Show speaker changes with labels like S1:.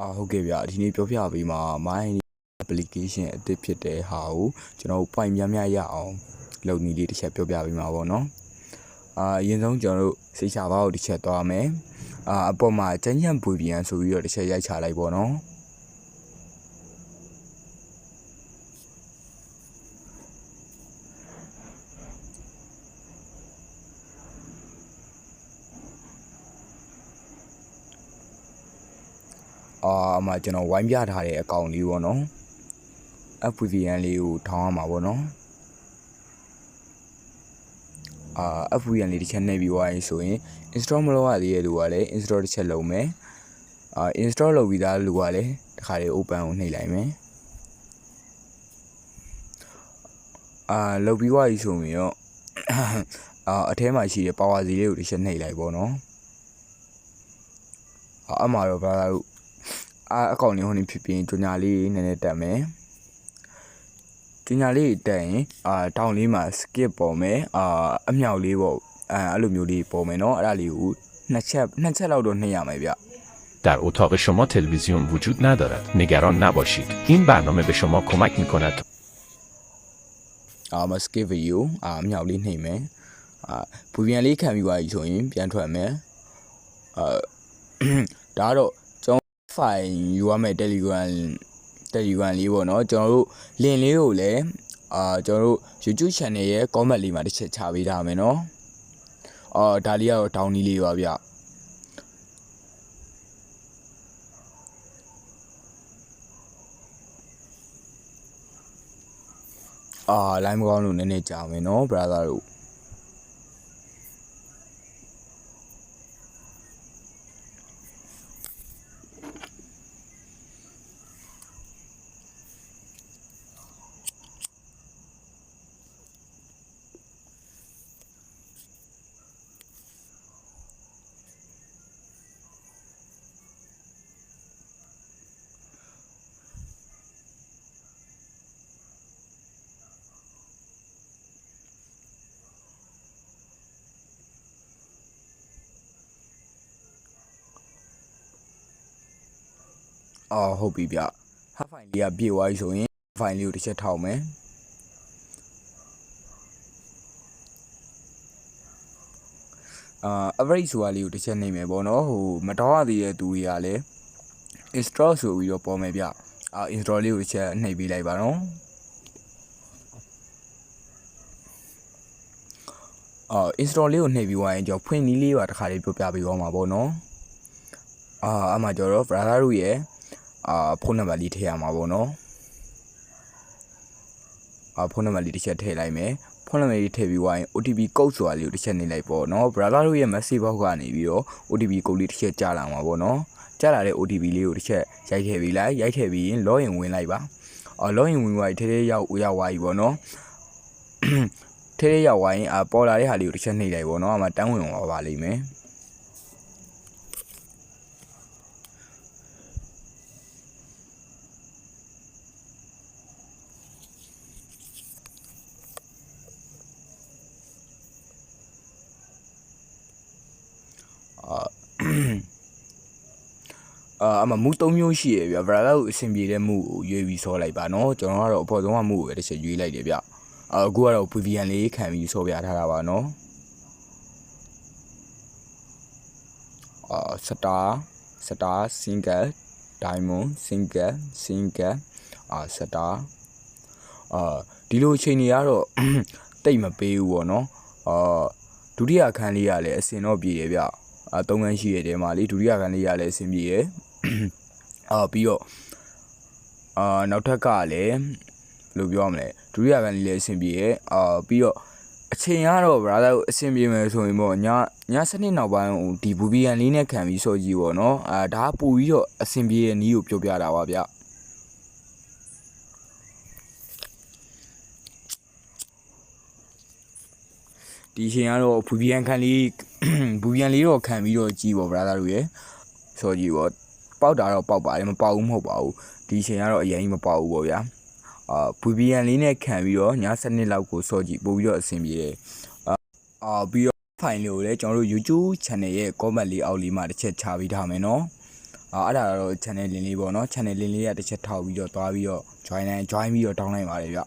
S1: အာဟုတ်ကဲ့ဗျဒီနေ့ပြောပြပေးမှာ my application အသစ်ဖြစ်တဲ့ဟာကိုကျွန်တော်တို့ point များများရအောင်လုပ်နည်းလေးတစ်ချက်ပြောပြပေးမှာပေါ့နော်အာအရင်ဆုံးကျွန်တော်တို့စိတ်ချပါကိုတစ်ချက်သွားမယ်အာအပေါ်မှာကျန်းကျန်းပွေပြန်ဆိုပြီးတော့တစ်ချက်ရိုက်ချလိုက်ပေါ့နော် အာအမှကျွန်တော်ဝိုင်းပြထားတဲ့အကောင့်လေးပေါ့နော် FVPN လေးကိုထောင်းရမှာပေါ့နော်အာ FVPN လေးတစ်ချက်နှိပ်ပြီးသွားရင်ဆိုရင် install မလုပ်ရသေးတဲ့လူကလည်း install တစ်ချက်လုပ်မယ်အာ install လုပ်ပြီးသားလူကလည်းတစ်ခါလေး open ကိုနှိပ်လိုက်မယ်အာလုပ်ပြီးသွားပြီဆိုရင်တော့အာအထဲမှာရှိတဲ့ power စီလေးကိုတစ်ချက်နှိပ်လိုက်ပေါ့နော်အာအမှားတော့ဘာလို့ آ خونی خونی
S2: در اتاق شما تلویزیون وجود ندارد نگران نباشید این برنامه به شما کمک می کند
S1: آماسکیویو آمیاری نیمه پیانلی کمی واژه ایم پیانت مه دارو ဖိုင်ယူရမယ့် Telegram Telegram လေးပေါ့နော်ကျွန်တော်တို့ link လေးကိုလည်းအာကျွန်တော်တို့ YouTube channel ရဲ့ comment လေးမှာတစ်ချက်ချပေးထားမယ်နော်အော်ဒါလေးကတော့ down နီးလေးပါဗျအာ line မကောင်းလို့နည်းနည်းကြာမယ်နော် brother တို့ အာဟုတ်ပြီဗျ half file လေးကပြေသွားပြီဆိုရင် file လေးကိုတစ်ချက်ထောက်မယ်အာ average ဆိုတာလေးကိုတစ်ချက်နှိပ်မယ်ပေါ့နော်ဟိုမတော်ရသေးတဲ့သူတွေကလည်း install ဆိုပြီးတော့ပေါ်မယ်ဗျအာ install လေးကိုတစ်ချက်နှိပ်ပေးလိုက်ပါနော်အာ install လေးကိုနှိပ်ပြီးသွားရင်ကျွန်တော်ဖွင့်နည်းလေးပါတစ်ခါလေးပြောပြပေးသွားမှာပေါ့နော်အာအမှကျွန်တော် brother တို့ရဲ့ အာဖုန်းနံပါတ်လေးထည့်ရမှာပေါ့နော်အာဖုန်းနံပါတ်လေးတစ်ချက်ထည့်လိုက်မယ်ဖုန်းနံပါတ်လေးထည့်ပြီးသွားရင် OTP code ဆိုတာလေးကိုတစ်ချက်နေလိုက်ပေါ့နော် brother တို့ရဲ့ message box ကနေပြီးတော့ OTP code လေးတစ်ချက်ကြားလာမှာပေါ့နော်ကြားလာတဲ့ OTP လေးကိုတစ်ချက်ရိုက်ထည့်ပြီးလိုက်ရိုက်ထည့်ပြီးရင် login ဝင်လိုက်ပါအော် login ဝင်သွားပြီထဲထဲရောက်ရောက်သွားပြီပေါ့နော်ထဲထဲရောက်သွားရင်အာပေါ်လာတဲ့ဟာလေးကိုတစ်ချက်နှိပ်လိုက်ပေါ့နော်အမှတန်းဝင်သွားပါလိမ့်မယ် အာအမမူ၃မျိုးရှိရဗျဗရာလာကိုအဆင်ပြေတဲ့မူကိုရွေးပြီးဆောလိုက်ပါနော်ကျွန်တော်ကတော့အပေါ်ဆုံးကမူကိုပဲတစ်ချက်ရွေးလိုက်တယ်ဗျအာအခုကတော့ VPN လေးခံပြီးဆောပြထားတာပါနော်အာစတာစတာ single diamond single single အာစတာအာဒီလိုအချိန်တွေကတော့တိတ်မပေးဘူးပေါ့နော်အာဒုတိယအခန်းလေးကလည်းအစင်တော့ပြေတယ်ဗျ အာသုံးခန်းရှိရတဲ့မှာလေဒုတိယအခန်းလေးကလည်းအဆင်ပြေရယ်အာပြီးတော့အာနောက်ထပ်ကလည်းဘယ်လိုပြောရမလဲဒုတိယကန်လေးလည်းအဆင်ပြေရဲ့အာပြီးတော့အချိန်ကတော့ brother ကိုအဆင်ပြေမယ်ဆိုရင်ပေါ့ညညစနစ်နောက်ပိုင်းဟိုဒီဘူဘီယန်လေးနဲ့ခံပြီးစော့ကြည့်ပေါ့နော်အာဒါကပူပြီးတော့အဆင်ပြေတဲ့နီးကိုပြောပြတာပါဗျ ဒီအချိန်ကတော့ဘူဘီယန်ခံလေးဘူဘီယန်လေးတော့ခံပြီးတော့ကြည့်ပေါ့ brother တို့ရယ်စော့ကြည့်ပေါ့ပေါက်တာတော့ပေါက်ပါတယ်မပေါက်ဘူးမဟုတ်ပါဘူးဒီအချိန်ကတော့အရင်ကြီးမပေါက်ဘူးပေါ့ဗျာအာ VPN လေးနဲ့ခံပြီးတော့ည7နှစ်လောက်ကိုစော့ကြည့်ပို့ပြီးတော့အဆင်ပြေတယ်အာအာပြီးတော့ file လေးကိုလည်းကျွန်တော်တို့ YouTube channel ရဲ့ comment လေးအောက်လေးမှာတစ်ချက်ချပေးထားမယ်နော်အာအဲ့ဒါတော့ channel link လေးပေါ့နော် channel link လေးကတစ်ချက်ထောက်ပြီးတော့သွားပြီးတော့ join လိုက် join ပြီးတော့တောင်းလိုက်ပါတယ်ဗျ